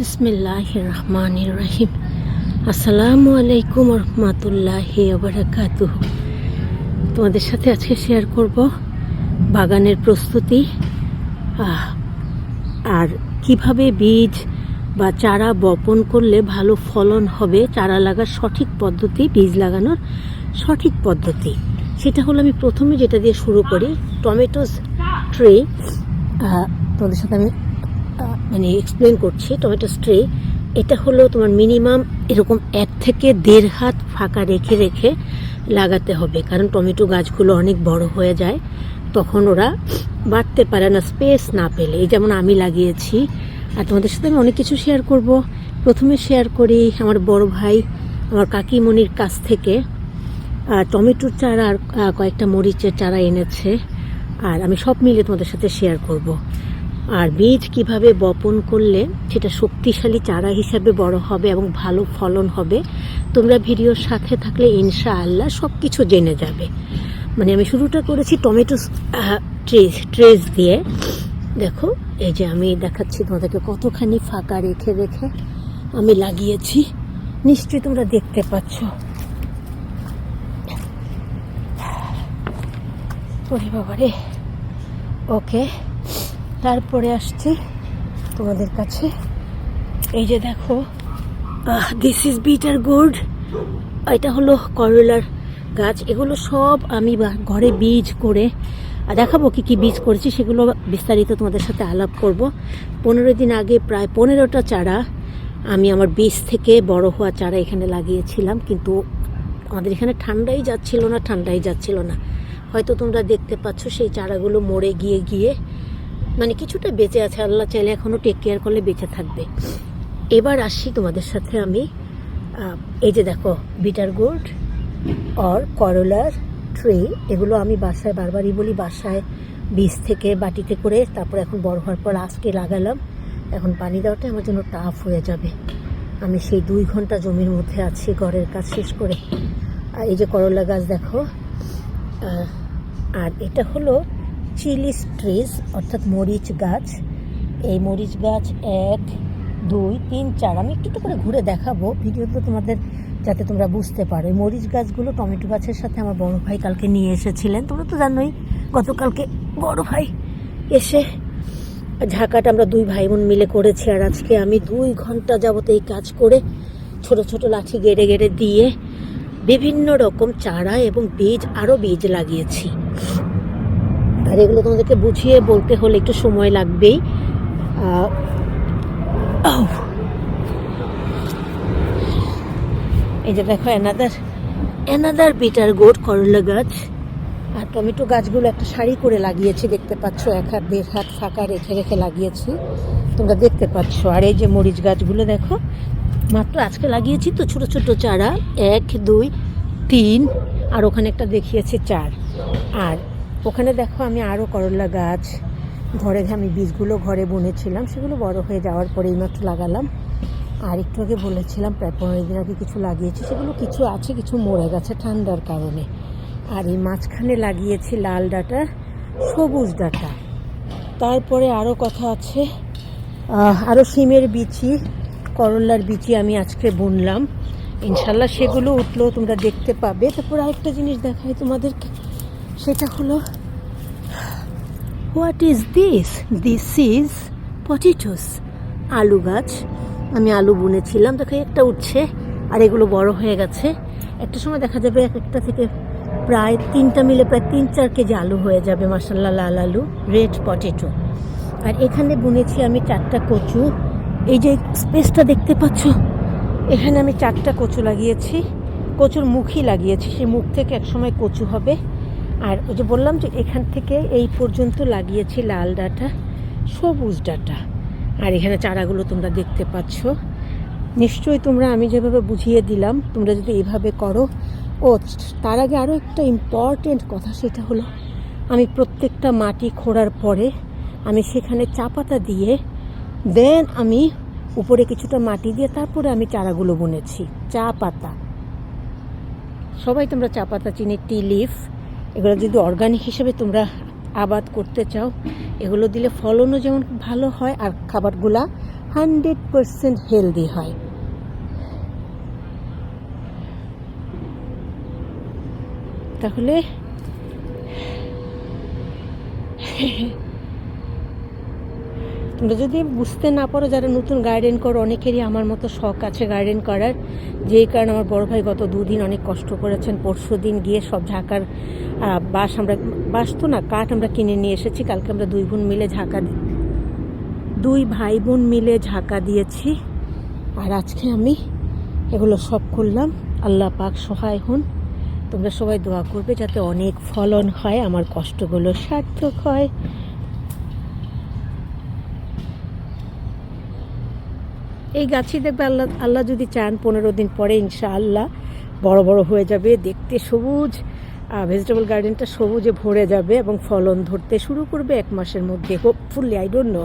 বিসমিল্লাহ রহমান রহিম। আসসালামু আলাইকুম রহমতুল্লাহ বারাকাতু তোমাদের সাথে আজকে শেয়ার করব বাগানের প্রস্তুতি আর কীভাবে বীজ বা চারা বপন করলে ভালো ফলন হবে, চারা লাগার সঠিক পদ্ধতি, বীজ লাগানোর সঠিক পদ্ধতি। সেটা হলো আমি প্রথমে যেটা দিয়ে শুরু করি, টমেটোস ট্রে তোমাদের সাথে আমি মানে এক্সপ্লেন করছি টমেটো স্ট্রে এটা হলো তোমার মিনিমাম এরকম এক থেকে দেড় হাত ফাঁকা রেখে রেখে লাগাতে হবে, কারণ টমেটো গাছগুলো অনেক বড় হয়ে যায়, তখন ওরা বাড়তে পারে না স্পেস না পেলে। এই যেমন আমি লাগিয়েছি, আর তোমাদের সাথে আমি অনেক কিছু শেয়ার করব। প্রথমে শেয়ার করি আমার বড় ভাই, আমার কাকিমণির কাছ থেকে টমেটোর চারা আর কয়েকটা মরিচের চারা এনেছে, আর আমি সব মিলে তোমাদের সাথে শেয়ার করব। আর বীজ কীভাবে বপন করলে সেটা শক্তিশালী চারা হিসাবে বড় হবে এবং ভালো ফলন হবে, তোমরা ভিডিওর সাথে থাকলে ইনশা আল্লাহ সব কিছু জেনে যাবে। মানে আমি শুরুটা করেছি টমেটো ট্রেস ট্রেস দিয়ে। দেখো, এই যে আমি দেখাচ্ছি তোমাদেরকে কতখানি ফাঁকা রেখে রেখে আমি লাগিয়েছি। নিশ্চয়ই তোমরা দেখতে পাচ্ছ। ওরে ওকে। তারপরে আসছে তোমাদের কাছে। এই যে দেখো দিস ইজ বিটার গুড এটা হলো করলার গাছ। এগুলো সব আমি ঘরে বীজ করে দেখাবো কি কি বীজ করেছি, সেগুলো বিস্তারিত তোমাদের সাথে আলাপ করব। পনেরো দিন আগে প্রায় পনেরোটা চারা আমি আমার বীজ থেকে বড় হওয়া চারা এখানে লাগিয়েছিলাম, কিন্তু আমাদের এখানে ঠান্ডাই যাচ্ছিল না, ঠান্ডাই যাচ্ছিল না। হয়তো তোমরা দেখতে পাচ্ছ সেই চারাগুলো মরে গিয়ে গিয়ে মানে কিছুটা বেঁচে আছে, আল্লাহ চাইলে এখনও টেক কেয়ার করলে বেঁচে থাকবে। এবার আসি তোমাদের সাথে আমি এই যে দেখো বিটার গোল্ড অর করলার ট্রে এগুলো আমি বাসায় বারবারই বলি, বাসায় বীজ থেকে বাটিতে করে তারপর এখন বড় হওয়ার পর আজকে লাগালাম। এখন পানি দেওয়াটা আমার জন্য টাফ হয়ে যাবে। আমি সেই দুই ঘণ্টা জমির মধ্যে আছি, ঘরের কাজ শেষ করে। আর এই যে করলা গাছ দেখো আর এটা হলো চিলি ট্রিজ অর্থাৎ মরিচ গাছ। এই মরিচ গাছ এক, দুই, তিন, চার, আমি একটু একটু করে ঘুরে দেখাবো ভিডিওতে তোমাদের যাতে তোমরা বুঝতে পারো। এই মরিচ গাছগুলো টমেটো গাছের সাথে আমার বড় ভাই কালকে নিয়ে এসেছিলেন। তোমরা তো জানোই, গতকালকে বড় ভাই এসে ঝাঁকাটা আমরা দুই ভাই বোন মিলে করেছি। আর আজকে আমি দুই ঘণ্টা যাবত এই কাজ করে ছোট ছোট লাঠি গেড়ে গেড়ে দিয়ে বিভিন্ন রকম চারা এবং বীজ, আরও বীজ লাগিয়েছি। আর এগুলো তোমাদেরকে বুঝিয়ে বলতে হলে একটু সময় লাগবেই। এই যে দেখো এনাদার এনাদার বিটার গোট করলা গাছ। আর টমেটো গাছগুলো একটা সারি করে লাগিয়েছি, দেখতে পাচ্ছ, এক হাত, দেড় হাত ফাঁকা রেখে রেখে লাগিয়েছি। তোমরা দেখতে পাচ্ছ। আর এই যে মরিচ গাছগুলো দেখো, মাত্র আজকে লাগিয়েছি তো ছোট ছোট চারা। এক, দুই, তিন, আর ওখানে একটা দেখিয়েছি চার। আর ওখানে দেখো আমি আরও করলা গাছ, ঘরে আমি বীজগুলো ঘরে বুনেছিলাম, সেগুলো বড় হয়ে যাওয়ার পরে এইমাত্র লাগালাম। আর একটু আগে বলেছিলাম, প্রায় পনেরো দিন আগে কিছু লাগিয়েছি, সেগুলো কিছু আছে, কিছু মরে গেছে ঠান্ডার কারণে। আর এই মাঝখানে লাগিয়েছি লাল ডাটা, সবুজ ডাটা। তারপরে আরও কথা আছে আরও সিমের বিচি, করলার বিচি আমি আজকে বুনলাম। ইনশাল্লাহ সেগুলো উঠল তোমরা দেখতে পাবে। তারপর আরেকটা জিনিস দেখাই তোমাদেরকে। সেটা হলো what is this this is potatoes আলু গাছ। আমি আলু বুনেছিলাম, দেখো একটা উঠছে, আর এগুলো বড় হয়ে গেছে। একটা সময় দেখা যাবে এক একটা থেকে প্রায় তিনটা মিলে প্রায় তিন চার কেজি আলু হয়ে যাবে মাসাল্লাহ লাল আলু রেড পটেটো আর এখানে বুনেছি আমি চারটা কচু। এই যে স্পেসটা দেখতে পাচ্ছ, এখানে আমি চারটা কচু লাগিয়েছি। কচুর মুখই লাগিয়েছি, সেই মুখ থেকে একসময় কচু হবে। আর ওই যে বললাম যে এখান থেকে এই পর্যন্ত লাগিয়েছি লাল ডাটা, সবুজ ডাটা। আর এখানে চারাগুলো তোমরা দেখতে পাচ্ছ। নিশ্চয়ই তোমরা আমি যেভাবে বুঝিয়ে দিলাম, তোমরা যদি এইভাবে করো, ও, তার আগে আরও একটা ইম্পর্টেন্ট কথা সেটা হলো, আমি প্রত্যেকটা মাটি খোঁড়ার পরে আমি সেখানে চা পাতা দিয়ে দেন আমি উপরে কিছুটা মাটি দিয়ে তারপরে আমি চারাগুলো বুনেছি। চা পাতা সবাই তোমরা চা পাতা চিনি, টি লিফ এগুলো যদি অর্গানিক হিসেবে তোমরা আবাদ করতে চাও, এগুলো দিলে ফলনও যেমন ভালো হয় আর খাবারগুলা হান্ড্রেড পারসেন্ট হেলদি হয়। তাহলে তোমরা যদি বুঝতে না পারো যারা নতুন গার্ডেন করো, অনেকেরই আমার মতো শখ আছে গার্ডেন করার। যেই কারণে আমার বড় ভাই গত দুদিন অনেক কষ্ট করেছেন। পরশু দিন গিয়ে সব ঝাঁকার বাঁশ আমরা, বাঁশ তো না, কাঠ আমরা কিনে নিয়ে এসেছি। কালকে আমরা দুই বোন মিলে ঝাঁকা দুই ভাই বোন মিলে ঝাঁকা দিয়েছি। আর আজকে আমি এগুলো সব করলাম। আল্লাহ পাক সহায় হন। তোমরা সবাই দোয়া করবে যাতে অনেক ফলন হয়, আমার কষ্টগুলো সার্থক হয়। এই গাছই দেখবে আল্লাহ আল্লাহ যদি চান পনেরো দিন পরে ইনশাআল্লাহ বড় বড় হয়ে যাবে, দেখতে সবুজ ভেজিটেবল গার্ডেনটা সবুজে ভরে যাবে এবং ফলন ধরতে শুরু করবে এক মাসের মধ্যে। Hopefully I don't know